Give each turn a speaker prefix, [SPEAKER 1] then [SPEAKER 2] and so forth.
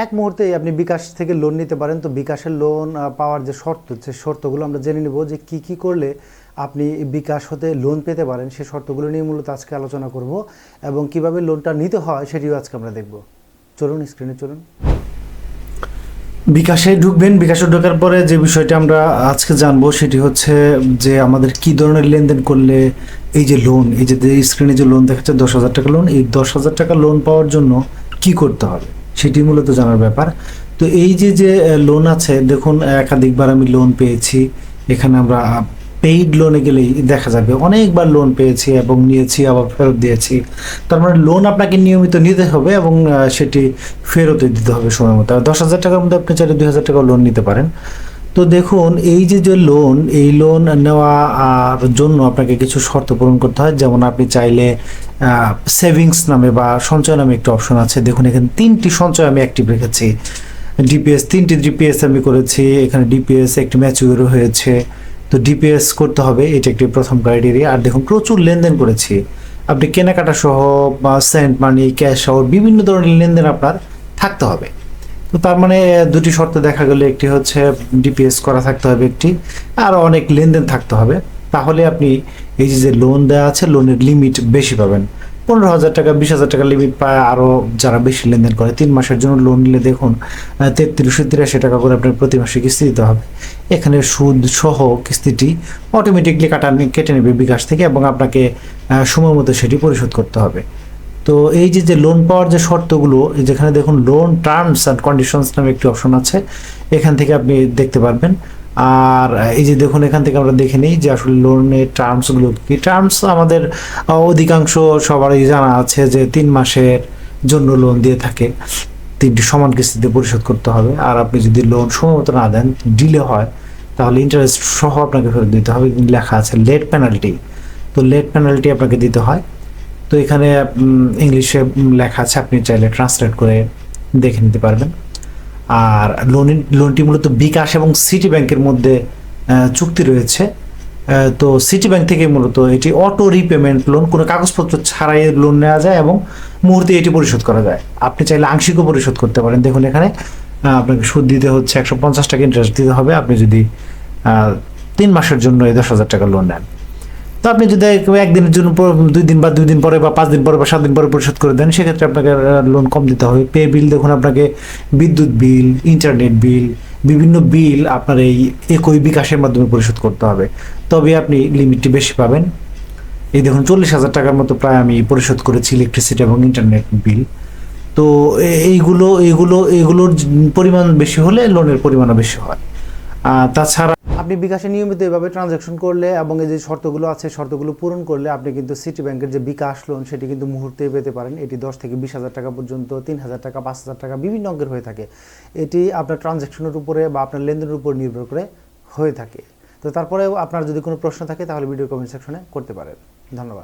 [SPEAKER 1] এক মুহূর্তেই আপনি বিকাশ থেকে লোন নিতে পারেন। তো বিকাশের লোন পাওয়ার যে শর্ত সে শর্তগুলো আমরা জেনে নেব যে কি কি করলে আপনি বিকাশ হতে লোন পেতে পারেন সেই শর্তগুলো নিয়ে মূলত আজকে আলোচনা করব এবং কীভাবে লোনটা নিতে হয় সেটিও আজকে আমরা দেখব। চলুন স্ক্রিনে চলুন। বিকাশে ঢুকবেন। বিকাশে ঢোকার পরে যে বিষয়টা আমরা আজকে জানব সেটি হচ্ছে যে আমাদের কি ধরনের লেনদেন করলে এই যে লোন এই যে স্ক্রিনে যে লোন দেখাচ্ছে দশ হাজার টাকা লোন এই দশ হাজার টাকা লোন পাওয়ার জন্য কি করতে হবে? সেটি মূলত জানার ব্যাপার। তো এই যে যে লোন আছে, দেখুন, একাধিকবার আমি লোন পেয়েছি। এখানে আমরা পেইড লোনে গেলেই দেখা যাবে। অনেকবার লোন পেয়েছি এবং নিয়েছি, আবার ফেরত দিয়েছি। তার মানে লোন আপনাকে নিয়মিত নিতে হবে এবং সেটি ফেরতই দিতে হবে সময় মতো। দশ হাজার টাকার মধ্যে আপনি চাইলে দুই হাজার টাকা লোন নিতে পারেন। তো দেখুন, এই যে যে লোন এই লোন নেওয়া আর জন্য আপনাকে কিছু শর্ত পূরণ করতে হয়। যেমন আপনি চাইলে সেভিংস নামে বা সঞ্চয় নামে একটি অপশন আছে। দেখুন, এখানে তিনটি সঞ্চয় আমি অ্যাক্টিভ রেখেছি। ডিপিএস তিনটি ডিপিএস আমি করেছি। এখানে ডিপিএস একটি ম্যাচিউর হয়েছে। তো ডিপিএস করতে হবে, এটা একটি প্রথম ক্রাইটেরিয়া আর দেখুন, প্রচুর লেনদেন করেছি। আপনি কেনাকাটা সহ বা সেন্ট মানি ক্যাশ সহ বিভিন্ন ধরনের লেনদেন আপনার থাকতে হবে। তো তার মানে দুটি শর্ত দেখা গেলে। একটি হচ্ছে ডিপিএস করা থাকতে হবে একটি, আর অনেক লেনদেন থাকতে হবে। তাহলে আপনি এই যে যে লোন দেওয়া আছে লোনের লিমিট বেশি পাবেন। পনেরো হাজার টাকা, বিশ হাজার টাকা লিমিট পায় আরও যারা বেশি লেনদেন করে। তিন মাসের জন্য লোন নিলে দেখুন তেত্রিশশো তিরাশি টাকা করে আপনার প্রতি মাসে কিস্তি দিতে হবে। এখানে সুদ সহ কিস্তিটি অটোমেটিকলি কাটা কেটে নেবে বিকাশ থেকে এবং আপনাকে সময় মতো সেটি পরিশোধ করতে হবে। তো এই যে যে লোন পাওয়ার যে শর্তগুলো যেখানে দেখুন লোন টার্মস অ্যান্ড কন্ডিশনস নামে একটি অপশন আছে। এখান থেকে আপনি দেখতে পারবেন। আর এই যে দেখুন, এখান থেকে আমরা দেখে নিই যে আসলে লোনের টার্মসগুলো কি। টার্মস আমাদের অধিকাংশ সবারই জানা আছে যে তিন মাসের জন্য লোন দিয়ে থাকে। তিনটি সমান কিস্তিতে পরিশোধ করতে হবে। আর আপনি যদি লোন সময় মতো না দেন ডিলে হয়, তাহলে ইন্টারেস্ট সহ আপনাকে ফেরত দিতে হবে। লেখা আছে লেট পেনাল্টি তো লেট পেনাল্টি আপনাকে দিতে হয়। তো এখানে ইংলিশে লেখা আছে, আপনি চাইলে ট্রান্সলেট করে দেখে নিতে পারবেন। আর লোন লোনটি মূলত বিকাশ এবং সিটি ব্যাংকের মধ্যে চুক্তি রয়েছে। তো সিটি ব্যাংক থেকে মূলত এটি অটো রিপেমেন্ট লোন কোনো কাগজপত্র ছাড়াই লোন নেওয়া যায় এবং মুহূর্তে এটি পরিশোধ করা যায়। আপনি চাইলে আংশিকও পরিশোধ করতে পারেন। দেখুন এখানে আপনাকে সুদ দিতে হচ্ছে একশো পঞ্চাশ টাকা ইন্টারেস্ট দিতে হবে। আপনি যদি তিন মাসের জন্য এই দশ হাজার টাকা লোন নেন। তো আপনি যদি একদিনের জন্য দুই দিন বা দুই দিন পরে বা পাঁচ দিন পরে বা সাত দিন পরে পরিশোধ করে দেন, সেক্ষেত্রে আপনাকে লোন কম দিতে হবে। পে বিল দেখুন আপনাকে বিদ্যুৎ বিল ইন্টারনেট বিল বিভিন্ন বিল আপনার এই একই বিকাশের মাধ্যমে পরিশোধ করতে হবে। তবে আপনি লিমিটটি বেশি পাবেন। এই দেখুন, চল্লিশ হাজার টাকার মতো প্রায় আমি পরিশোধ করেছি ইলেকট্রিসিটি এবং ইন্টারনেট বিল তো এইগুলো এইগুলো এগুলোর পরিমাণ বেশি হলে লোনের পরিমাণও বেশি হয়। তাছাড়া আপনি বিকাশে নিয়মিত এভাবে ট্রানজ্যাকশন করলে এবং এই যে শর্তগুলো আছে, শর্তগুলো পূরণ করলে আপনি কিন্তু সিটি ব্যাংকের যে বিকাশ লোন সেটি কিন্তু মুহূর্তেই পেতে পারেন। এটি দশ থেকে বিশ হাজার টাকা পর্যন্ত, তিন হাজার টাকা, পাঁচ হাজার টাকা বিভিন্ন অঙ্কের হয়ে থাকে। এটি আপনার ট্রানজ্যাকশনের উপরে বা আপনার লেনদেনের উপর নির্ভর করে হয়ে থাকে। তো তারপরেও আপনার যদি কোনো প্রশ্ন থাকে তাহলে ভিডিও কমেন্ট সেকশনে করতে পারেন। ধন্যবাদ।